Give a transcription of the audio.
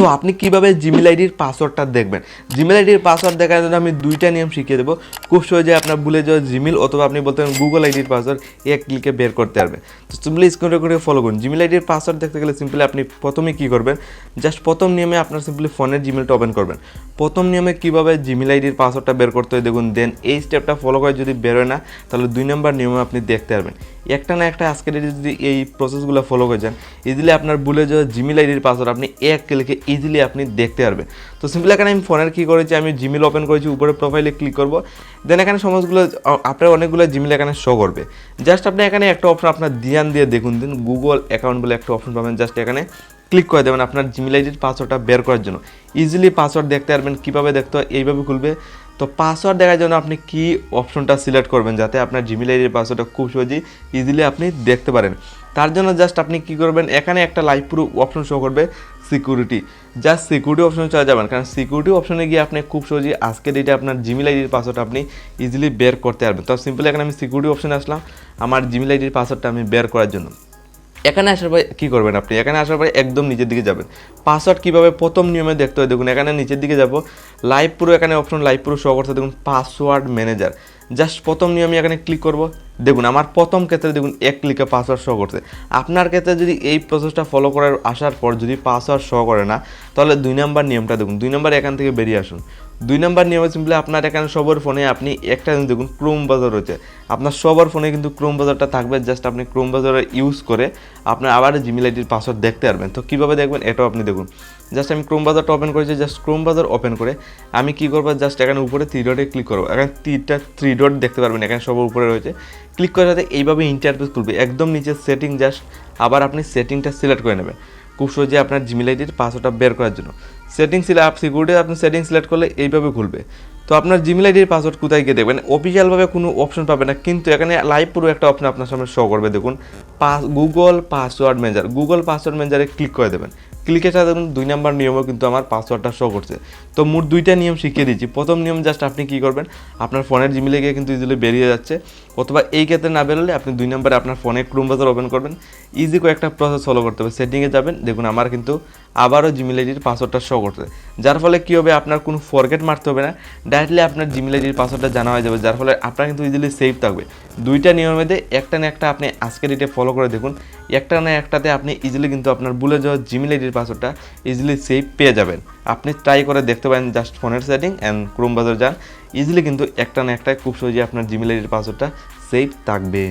So আপনি কীভাবে Gmail আইডির পাসওয়ার্ডটা দেখবেন? জিমেল আইডির পাসওয়ার্ড দেখার জন্য আমি দুইটা নিয়ম শিখিয়ে দেবো। খুব সহজে আপনার ভুলে যাওয়া জিমেল অথবা আপনি বলতে পারেন গুগল আইডির পাসওয়ার্ড এক ক্লিকে বের করতে পারবে। তো সিম্পলি স্ক্রিনে করে ফলো করুন। জিমেল আইডির পাসওয়ার্ড দেখতে গেলে সিম্পলি আপনি প্রথমে কী করবেন? জাস্ট প্রথম নিয়মে আপনার সিম্পলি ফোনের জিমেলটা ওপেন করবেন। প্রথম নিয়মে কীভাবে জিমেল আইডির পাসওয়ার্ডটা বের করতে হয় দেখুন দেন এই স্টেপটা ফলো করে যদি বেরোয় না, তাহলে দুই নম্বর নিয়মে আপনি দেখতে পারবেন। একটা না একটা আজকের যদি এই প্রসেসগুলো ফলো করে যান ইজিলি আপনার ভুলে যাওয়া জিমেল আইডির পাসওয়ার্ড আপনি এক ক্লিকে ইজিলি আপনি দেখতে পারবেন। তো সিম্পল এখানে আমি ফোনের কী করেছি, আমি জিমেল ওপেন করেছি, উপরে প্রোফাইলে ক্লিক করব। দেন এখানে সমস্তগুলো আপনার অনেকগুলো জিমেল এখানে শো করবে। জাস্ট আপনি এখানে একটা অপশন আপনার ধ্যান দিয়ে দেখুন দিন গুগল অ্যাকাউন্ট বলে একটা অপশন পাবেন জাস্ট এখানে ক্লিক করে দেবেন আপনার জিমেল আইডির পাসওয়ার্ডটা বের করার জন্য। ইজিলি পাসওয়ার্ড দেখতে পারবেন, কীভাবে দেখতে হয়, এইভাবে খুলবে। তো পাসওয়ার্ড দেখার জন্য আপনি কি অপশনটা সিলেক্ট করবেন যাতে আপনার জিমেল আইডির পাসওয়ার্ডটা খুব সহজেই ইজিলি আপনি দেখতে পারেন। তার জন্য জাস্ট আপনি কি করবেন, এখানে একটা লাইভ প্রুফ অপশন শো করবে সিকিউরিটি জাস্ট সিকিউরিটি অপশনে চলে যাবেন, কারণ সিকিউরিটি অপশনে গিয়ে আপনি খুব সহজেই আজকের ডেটে আপনার জিমেল আইডির পাসওয়ার্ড আপনি ইজিলি বের করতে পারবেন। তো সিম্পলি এখানে আমি সিকিউরিটি অপশনে আসলাম, আমার জিমেল আইডির পাসওয়ার্ডটা আমি বের করার জন্য। এখানে আসার পরে কী করবেন আপনি? এখানে আসার পরে একদম নিচের দিকে যাবেন। পাসওয়ার্ড কীভাবে প্রথম নিয়মে দেখতে হয়? দেখুন, এখানে নিচের দিকে যাব। লাইভ পুরো এখানে অপশন লাইভ পুরো শো করতে দেখুন পাসওয়ার্ড ম্যানেজার জাস্ট প্রথম নিয়মে এখানে ক্লিক করব। দেখুন, আমার প্রথম ক্ষেত্রে দেখুন, এক ক্লিকে পাসওয়ার্ড শো করছে আপনার ক্ষেত্রে যদি এই প্রসেসটা ফলো করার আসার পর যদি পাসওয়ার্ড শো করে না, তাহলে দুই নাম্বার নিয়মটা দেখুন, দুই নাম্বার এখান থেকে বেরিয়ে আসুন। দুই নাম্বার নিয়মে সিম্পলি আপনার এখানে সবার ফোনে আপনি একটা জিনিস দেখুন ক্রোম বাজার রয়েছে। আপনার সবার ফোনে কিন্তু ক্রোম বাজারটা থাকবে জাস্ট আপনি ক্রোম বাজার ইউজ করে আপনার আবার জিমেল আইডির পাসওয়ার্ড দেখতে পারবেন। তো কীভাবে দেখবেন, এটাও আপনি দেখুন। জাস্ট আমি ক্রোম বাজারটা ওপেন করেছি জাস্ট ক্রোম বাজার ওপেন করে আমি কী করব জাস্ট এখানে উপরে থ্রি ডটে ক্লিক করব। এখানে তিনটা থ্রি ডট দেখতে পারবেন, এখানে সবার উপরে রয়েছে। ক্লিক করে সাথে এইভাবে ইন্টারফেস খুলবে। একদম নিচে সেটিং জাস্ট আবার আপনি সেটিংটা সিলেক্ট করে নেবেন। খুব সহজে আপনার জিমেল আইডির পাসওয়ার্ডটা বের করার জন্য। সেটিং সিলে আপ সিকিউরিটি আপনি সেটিং সিলেক্ট করলে এইভাবে খুলবে। তো আপনার জিমেল আইডির পাসওয়ার্ড কোথায় গিয়ে দেখবেন? অফিসিয়ালভাবে কোনো অপশন পাবে না, কিন্তু এখানে লাইভ পুরো একটা অপশন আপনার সামনে শো করবে। দেখুন, pass Google password manager Google password ম্যানেজারে click করে দেবেন। ক্লিকের সাথে দুই নাম্বার নিয়মও কিন্তু আমার পাসওয়ার্ডটা শো করছে। তো মোট দুইটা নিয়ম শিখিয়ে দিচ্ছি প্রথম নিয়ম জাস্ট আপনি কী করবেন, আপনার ফোনের জিমেলে গিয়ে কিন্তু ইজিলি বেরিয়ে যাচ্ছে। অথবা এই ক্ষেত্রে না বেরোলে আপনি দুই নম্বরে আপনার ফোনে ক্রোম ব্রাউজার ওপেন করবেন। ইজি করে একটা প্রসেস ফলো করতে হবে। সেটিংয়ে যাবেন, দেখুন আমার কিন্তু আবারও জিমেল আইডির পাসওয়ার্ডটা শো করছে। যার ফলে কী হবে, আপনার কোনো ফরগেট মারতে হবে না। ডাইরেক্টলি আপনার জিমেল আইডির পাসওয়ার্ডটা জানা হয়ে যাবে। যার ফলে আপনার কিন্তু ইজিলি সেভ থাকবে। দুইটা নিয়মের মধ্যে একটা না একটা আপনি আজকের ডেটে ফলো করে দেখুন। একটা না একটাতে আপনি ইজিলি কিন্তু আপনার ভুলে যাওয়া জিমেল আইডির পাসওয়ার্ডটা ইজিলি সেভ পেয়ে যাবেন। আপনি ট্রাই করে দেখতে পারেন জাস্ট ফোনের সেটিং অ্যান্ড ক্রোম বাজার যান। ইজিলি কিন্তু একটা না একটা খুব সহজে আপনার জিমেল আইডির পাসওয়ার্ডটা সেভ থাকবে।